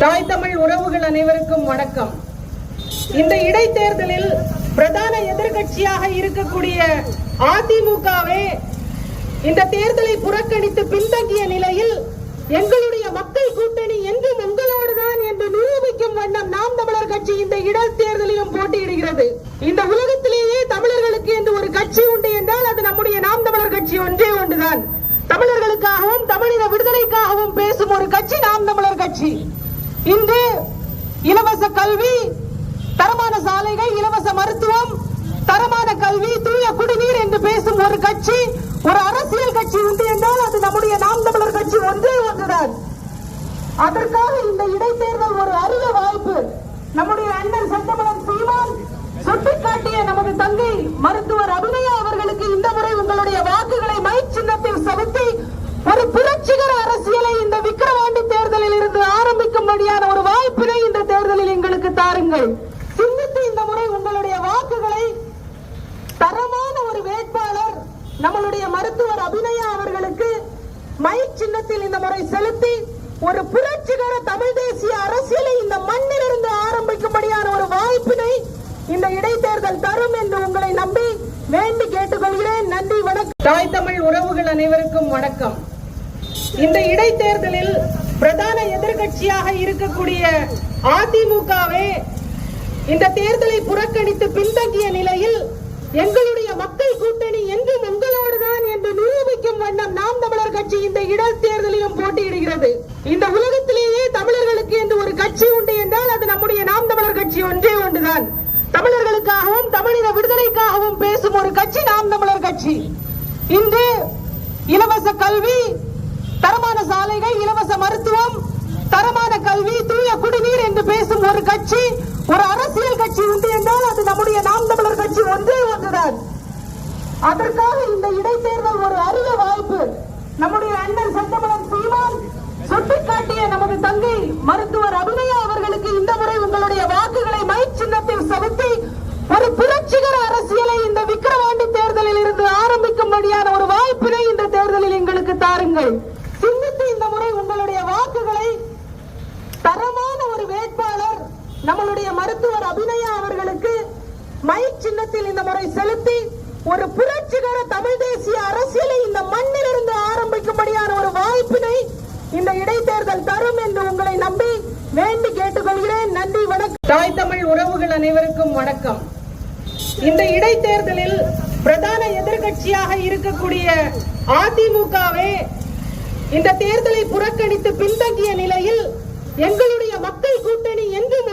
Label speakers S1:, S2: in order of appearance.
S1: தாய் தமிழ் உறவுகள் அனைவருக்கும் வணக்கம். இந்த இடைத்தேர்தலில் பிரதான எதிர்கட்சியாக இருக்கக்கூடிய அதிமுகவே இந்த தேர்தலை புறக்கணித்து பின்தங்கிய நிலையில் எங்களுடைய மக்கள் கூட்டணி என்றும் உங்களோடுதான் என்று நிரூபிக்கும் வண்ணம் நாம் தமிழர் கட்சி இந்த இடைத்தேர்தலிலும் போட்டியிடுகிறது. இந்த உலகத்திலேயே தமிழர்களுக்கு என்று ஒரு கட்சி உண்டு என்றால் அது நம்முடைய நாம் தமிழர் கட்சி ஒன்றே ஒன்றுதான். தமிழர்களுக்காகவும் தமிழின விடுதலைக்காகவும் பேசும் ஒரு கட்சி நாம் தமிழர் கட்சி. இன்று இலவச கல்வி தரமான சாலைகள் இலவச மருத்துவம் தரமான கல்வி தூய குடிநீர் என்று பேசும் ஒரு கட்சி ஒரு அரசியல் கட்சி உண்டு என்றால் அது நம்முடைய நாம் தமிழர் கட்சி ஒன்றே ஒன்றுதான். அதற்காக இந்த இடைத்தேர்தல் ஒரு அரிய வாய்ப்பு நம்முடைய அண்ணன் சட்டமன்றம் சீமான் சுட்டிக்காட்டிய நமது தங்கை மருத்துவர் அபிநயா அவர்களுக்கு இந்த முறை உங்களுடைய வாக்குகளை மை சின்னத்தில் செலுத்தி ஒரு புரட்சிகர அரசியலை இந்த விக்கிரவாண்டி தேர்தலில் இருந்து ஆரம்பிக்கும்படியான ஒரு வாய்ப்பினை இந்த தேர்தலில் எங்களுக்கு தாருங்கள் சிந்தித்து இந்த முறை உங்களுடைய வாக்குகளை தரமான ஒரு வேட்பாளர் நம்மளுடைய மருத்துவர் அபிநயா அவர்களுக்கு மை சின்னத்தில் இந்த முறை செலுத்தி ஒரு புரட்சிகர தமிழ் தேசிய அரசியலை இந்த மண்ணிலிருந்து ஆரம்பிக்கும்படியான ஒரு வாய்ப்பினை இந்த இடைத்தேர்தல் தரும் என்று உங்களை நம்பி வேண்டி கேட்டுக்கொள்கிறேன். நன்றி வணக்கம். தாய் தமிழ் உறவுகள் அனைவருக்கும் வணக்கம். இந்த இடைத்தேர்தலில் பிரதான எதிர்கட்சியாக இருக்கக்கூடிய அதிமுகவே இந்த தேர்தலை புறக்கணித்து பின்தங்கிய நிலையில் எங்களுடைய மக்கள் கூட்டணி என்றும் உங்களோடுதான் என்று நிரூபிக்கும் வண்ணம் நாம் தமிழர் கட்சி இந்த இடைத்தேர்தலிலும் போட்டியிடுகிறது. இந்த உலகத்திலேயே தமிழர்களுக்கு என்று ஒரு கட்சி உண்டு என்றால் அது நம்முடைய நாம் தமிழர் கட்சி ஒன்றே ஒன்றுதான். தமிழர்களுக்காகவும் தமிழின விடுதலைக்காகவும் பேசும் ஒரு கட்சி நாம் தமிழர் கட்சி. இன்று இலவச கல்வி தரமான சாலைகள் இலவச மருத்துவம் தரமான கல்வி தூய குடிநீர் என்று பேசும் ஒரு கட்சி ஒரு அரசியல் ஒன்றே அதற்காக இந்த இடைத்தேர்தல் ஒரு அரிய வாய்ப்பு. நம்முடைய அண்ணன் சட்டமன்றம் சீமான் சுட்டிக்காட்டிய நமது தங்கை மருத்துவர் அபிநயா அவர்களுக்கு இந்த முறை உங்களுடைய வாக்குகளை மை சின்னத்தில் செலுத்தி ஒரு புரட்சிகர அரசியலை இந்த விக்கிரவாண்டி தேர்தலில் இருந்து ஆரம்பிக்கும்படியான ஒரு வாய்ப்பினை இந்த தேர்தலில் எங்களுக்கு தாருங்கள். சிந்தித்து இந்த முறை உங்களுடைய வாக்குகளை தரமான ஒரு வேட்பாளர் நம்மளுடைய மருத்துவர் அபிநயா அவர்களுக்கு மயில் சின்னத்தில் இந்த முறை செலுத்தி ஒரு புரட்சிகர தமிழ் தேசிய அரசியலை இந்த மண்ணிலிருந்து ஆரம்பிக்கும்படியான ஒரு வாய்ப்பினை இந்த இடைத்தேர்தல் தரும் என்று உங்களை நம்பி வேண்டி கேட்டுக்கொள்கிறேன். நன்றி வணக்கம். தாய் தமிழ் உறவுகள் அனைவருக்கும் வணக்கம். இந்த இடைத்தேர்தலில் பிரதான எதிர்க்கட்சியாக இருக்கக்கூடிய அதிமுகவே இந்த தேர்தலை புறக்கணித்து பின்தங்கிய நிலையில் எங்களுடைய மக்கள் கூட்டணி என்றும்